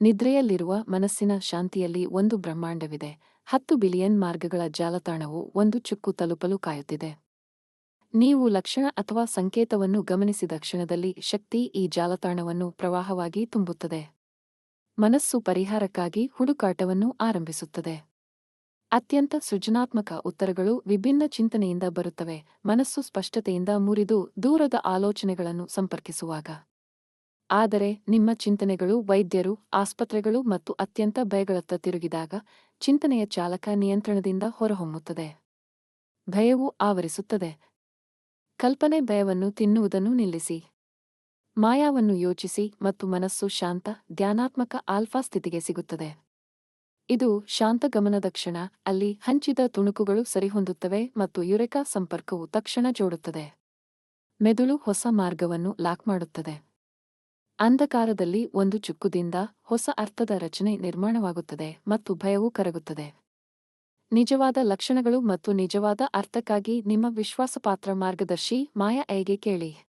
ನಿದ್ರೆಯಲ್ಲಿರುವ ಮನಸ್ಸಿನ ಶಾಂತಿಯಲ್ಲಿ ಒಂದು ಬ್ರಹ್ಮಾಂಡವಿದೆ. ಹತ್ತು ಬಿಲಿಯನ್ ಮಾರ್ಗಗಳ ಜಾಲತಾಣವು ಒಂದು ಚುಕ್ಕು ತಲುಪಲು ಕಾಯುತ್ತಿದೆ. ನೀವು ಲಕ್ಷಣ ಅಥವಾ ಸಂಕೇತವನ್ನು ಗಮನಿಸಿದ ಕ್ಷಣದಲ್ಲಿ ಶಕ್ತಿ ಈ ಜಾಲತಾಣವನ್ನು ಪ್ರವಾಹವಾಗಿ ತುಂಬುತ್ತದೆ. ಮನಸ್ಸು ಪರಿಹಾರಕ್ಕಾಗಿ ಹುಡುಕಾಟವನ್ನು ಆರಂಭಿಸುತ್ತದೆ. ಅತ್ಯಂತ ಸೃಜನಾತ್ಮಕ ಉತ್ತರಗಳು ವಿಭಿನ್ನ ಚಿಂತನೆಯಿಂದ ಬರುತ್ತವೆ. ಮನಸ್ಸು ಸ್ಪಷ್ಟತೆಯಿಂದ ಮುರಿದು ದೂರದ ಆಲೋಚನೆಗಳನ್ನು ಸಂಪರ್ಕಿಸುವಾಗ. ಆದರೆ ನಿಮ್ಮ ಚಿಂತನೆಗಳು ವೈದ್ಯರು, ಆಸ್ಪತ್ರೆಗಳು ಮತ್ತು ಅತ್ಯಂತ ಭಯಗಳತ್ತ ತಿರುಗಿದಾಗ ಚಿಂತನೆಯ ಚಾಲಕ ನಿಯಂತ್ರಣದಿಂದ ಹೊರಹೊಮ್ಮುತ್ತದೆ. ಭಯವು ಆವರಿಸುತ್ತದೆ. ಕಲ್ಪನೆ ಭಯವನ್ನು ತಿನ್ನುವುದನ್ನು ನಿಲ್ಲಿಸಿ. ಮಾಯಾವನ್ನು ಯೋಚಿಸಿ ಮತ್ತು ಮನಸ್ಸು ಶಾಂತ, ಧ್ಯಾನಾತ್ಮಕ ಆಲ್ಫಾ ಸ್ಥಿತಿಗೆ ಸಿಗುತ್ತದೆ. ಇದು ಶಾಂತ ಗಮನದ ಕ್ಷಣ, ಅಲ್ಲಿ ಹಂಚಿದ ತುಣುಕುಗಳು ಸರಿಹೊಂದುತ್ತವೆ ಮತ್ತು ಯುರೆಕಾ ಸಂಪರ್ಕವು ತಕ್ಷಣ ಜೋಡುತ್ತದೆ. ಮೆದುಳು ಹೊಸ ಮಾರ್ಗವನ್ನು ಲಾಕ್ ಮಾಡುತ್ತದೆ. ಅಂಧಕಾರದಲ್ಲಿ ಒಂದು ಚುಕ್ಕುದಿಂದ ಹೊಸ ಅರ್ಥದ ರಚನೆ ನಿರ್ಮಾಣವಾಗುತ್ತದೆ ಮತ್ತು ಭಯವು ಕರಗುತ್ತದೆ. ನಿಜವಾದ ಲಕ್ಷಣಗಳು ಮತ್ತು ನಿಜವಾದ ಅರ್ಥಕ್ಕಾಗಿ ನಿಮ್ಮ ವಿಶ್ವಾಸಪಾತ್ರ ಮಾರ್ಗದರ್ಶಿ ಮಾಯಾ ಐಗೆ ಕೇಳಿ.